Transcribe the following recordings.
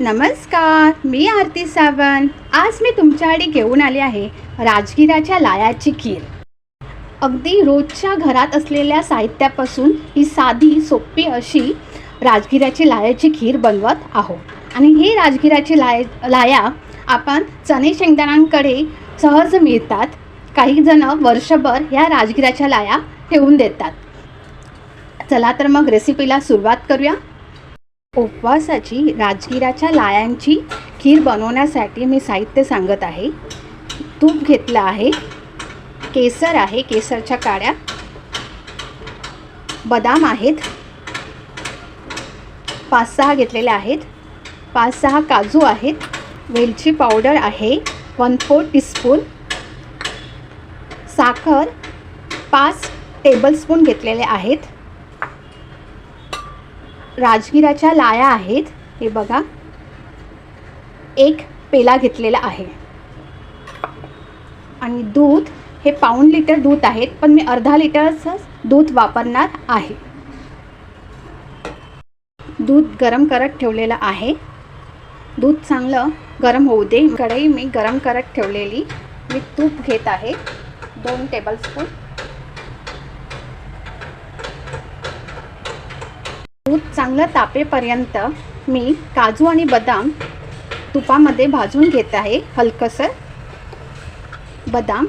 नमस्कार मी आरती सावंत. आज मी तुमच्याकडे घेऊन आले आहे राजगिराच्या लायाची खीर. अगदी रोजच्या घरात असलेल्या साहित्यापासून ही साधी सोपी अशी राजगिराची लायाची खीर बनवत आहोत. आणि ही राजगिराची लाय लाया आपण चणे शेंगदाण्यांकडे सहज मिळतात. काही जण वर्षभर ह्या राजगिराच्या लाया ठेवून देतात. चला तर मग रेसिपीला सुरुवात करूया. उपवासाची राजगिराच्या लायांची खीर बनवण्यासाठी मी साहित्य सांगत आहे. तूप घेतलं आहे. केसर आहे. केसरच्या काड्या. बदाम आहेत. पाच सहा घेतलेले आहेत. पाच सहा काजू आहेत. वेलची पावडर आहे. One four teaspoon. साखर. पाच टेबलस्पून घेतलेले आहेत. राजगिराच्या लाया आहेत. हे बघा. एक पेला घेतलेला आहे. आणि दूध हे पाऊण लिटर दूध आहेत पण मी अर्धा लिटरचं दूध वापरणार आहे. दूध गरम करत ठेवलेलं आहे. दूध चांगलं गरम होऊ दे. कढई मी गरम करत ठेवलेली. मी तूप घेत आहे. दोन टेबलस्पून दूध चांगलं तापेपर्यंत मी काजू आणि बदाम तुपामध्ये भाजून घेत आहे हलकंसं. बदाम.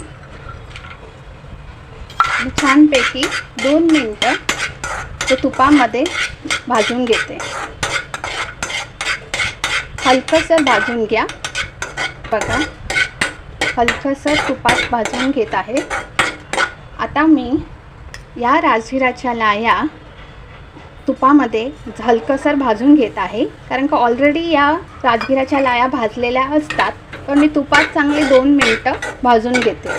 छानपैकी दोन मिनटं ते तुपामध्ये भाजून घेते. हलकंसं भाजून घ्या. बघा हलकंसं तुपात भाजून घेत आहे. आता मी या राजगिराच्या लाया तुपामध्ये हलकसर भाजून घेत आहे. कारण का ऑलरेडी या राजगिराच्या लाया भाजलेल्या असतात पण मी तुपात चांगले दोन मिनटं भाजून घेते.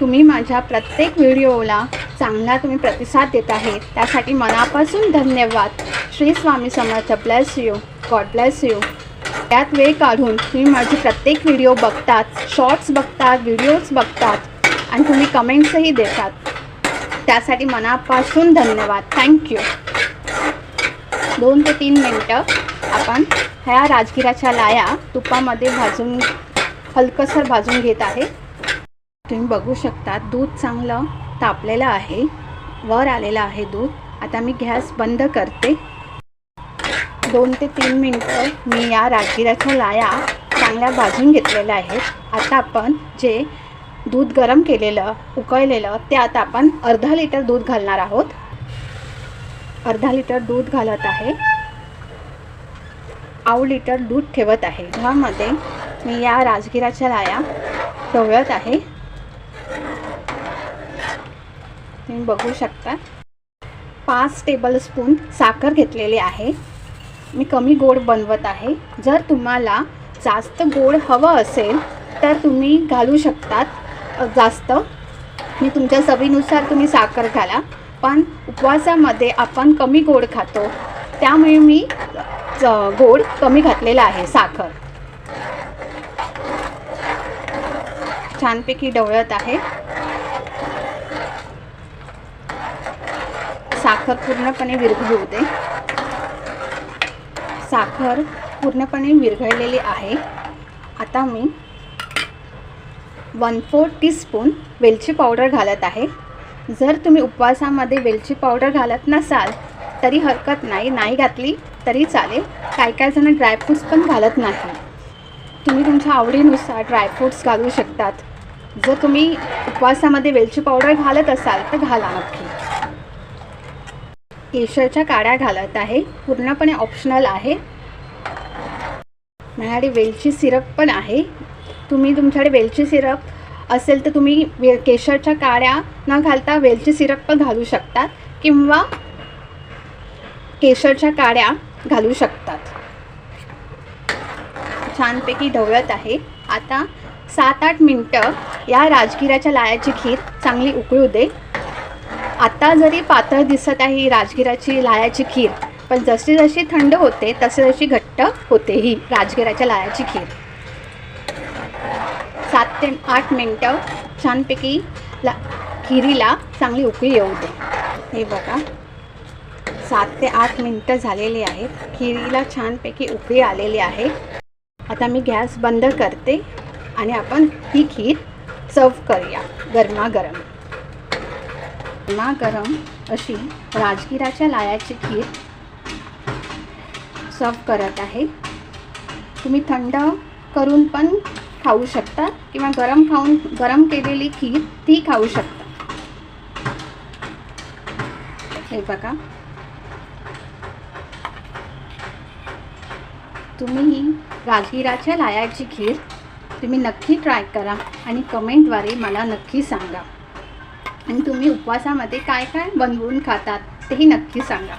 तुम्ही माझ्या प्रत्येक व्हिडिओला चांगला तुम्ही प्रतिसाद देत आहे. त्यासाठी मनापासून धन्यवाद. Shri Swami Samarth. Bless you God bless you त्यात वेळ काढून तुम्ही माझी प्रत्येक व्हिडिओ बघतात शॉर्ट्स बघतात व्हिडिओज बघतात आणि तुम्ही कमेंट्सही देतात. त्यासाठी मनापासून धन्यवाद. थँक्यू दोन ते तीन मिनटं आपण ह्या राजगिराच्या लाया तुपामध्ये भाजून हलकसर भाजून घेत आहे. तुम्ही बघू शकता दूध चांगलं तापलेलं आहे वर आलेलं आहे दूध. आता मी गॅस बंद करते. दोन ते तीन मिनटं मी या राजगिराच्या लाया चांगल्या भाजून घेतलेल्या आहेत. आता आपण जे दूध गरम केलेलं उकळलेलं ते आता आपण अर्धा लिटर दूध घालणार आहोत. अर्धा लिटर दूध घालत आहे. पाव लिटर दूध ठेवत आहे. ह्यामध्ये मी या राजगिराच्या लाया ढवळत आहे. तुम्ही बघू शकता. पाच टेबलस्पून साखर घेतलेली आहे. मी कमी गोड बनवत आहे. जर तुम्हाला जास्त गोड हवं असेल तर तुम्ही घालू शकतात. जास्त. मी तुमच्या चवीनुसार तुम्ही साखर घाला. पण उपवासामध्ये आपण कमी गोड खातो. त्यामुळे मी गोड कमी घातलेला आहे साखर. छानपैकी डवळत आहे. साखर पूर्णपणे विरघळू दे. साखर पूर्णपणे विरघळलेली आहे. आता मी वन फोर टीस्पून वेलची पावडर घालत आहे. जर तुम्ही उपवासामध्ये वेलची पावडर घालत नसाल तरी हरकत नाही. नाही घातली तरी चालेल. काही काय जण ड्रायफ्रूट्स पण घालत नाही. तुम्ही तुमच्या आवडीनुसार ड्रायफ्रूट्स घालू शकतात. जर तुम्ही उपवासामध्ये वेलची पावडर घालत असाल तर घाला नक्की. केशरच्या काड्या घालत आहे. पूर्णपणे ऑप्शनल आहे. माझ्याकडे वेलची सिरप पण आहे. तुम्ही तुमच्याकडे वेलची सिरप असेल तर तुम्ही वे केशरच्या काड्या न घालता वेलची सिरप पण घालू शकतात किंवा केशरच्या काड्या घालू शकतात. छानपैकी ढवळत आहे. आता सात आठ मिनटं या राजगिराच्या लायाची खीर चांगली उकळू दे. आता जरी पातळ दिसत आहे राजगिराची लायाची खीर पण जशी जशी थंड होते तसे जशी घट्ट होते ही राजगिराच्या लाळ्याची खीर. सात ते आठ मिनटं छानपैकी ला खिरीला चांगली उकळी येऊ दे. हे बघा. सात ते आठ मिनटं झालेली आहेत. खिरीला छानपैकी उकळी आलेली आहे. आता मी गॅस बंद करते आणि आपण ही खीर सर्व करूया गरमागरम. गरमागरम अशी राजगिराच्या लायाची खीर सर्व करत आहे. तुम्ही थंड करून पण खाऊ शकता किंवा गरम खाऊन गरम केलेली खीर ती खाऊ शकता. हे बघा. तुम्ही ही राजगिराच्या लायाची खीर तुम्ही नक्की ट्राय करा आणि कमेंटद्वारे मला नक्की सांगा. आणि तुम्ही उपवासामध्ये काय काय बनवून खातात तेही नक्की सांगा.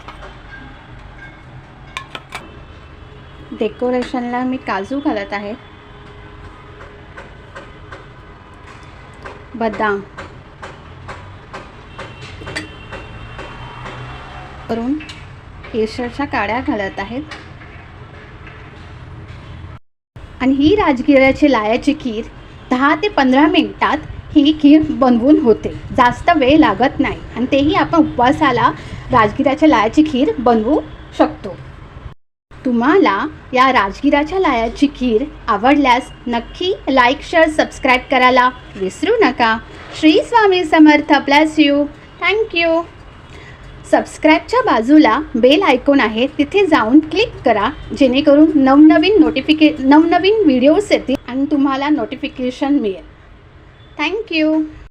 डेकोरेशनला मी काजू घालत आहे. बदाम. करून केशरच्या काड्या घालत आहेत. आणि ही राजगिराची लायाची खीर दहा ते पंधरा मिनिटात ही खीर बनवून होते. जास्त वेळ लागत नाही आणि तेही आपण उपवासाला राजगिराच्या लायाची खीर बनवू शकतो. तुम्हाला या राजगिराच्या लायाची खीर आवडल्यास नक्की लाईक शेअर सबस्क्राईब करायला विसरू नका. Shri Swami Samarth bless you thank you सबस्क्राईबच्या बाजूला बेल आयकॉन आहे. तिथे जाऊन क्लिक करा. जेणेकरून नवनवीन नोटिफिके नवनवीन व्हिडिओज येतील आणि तुम्हाला नोटिफिकेशन मिळेल. थँक्यू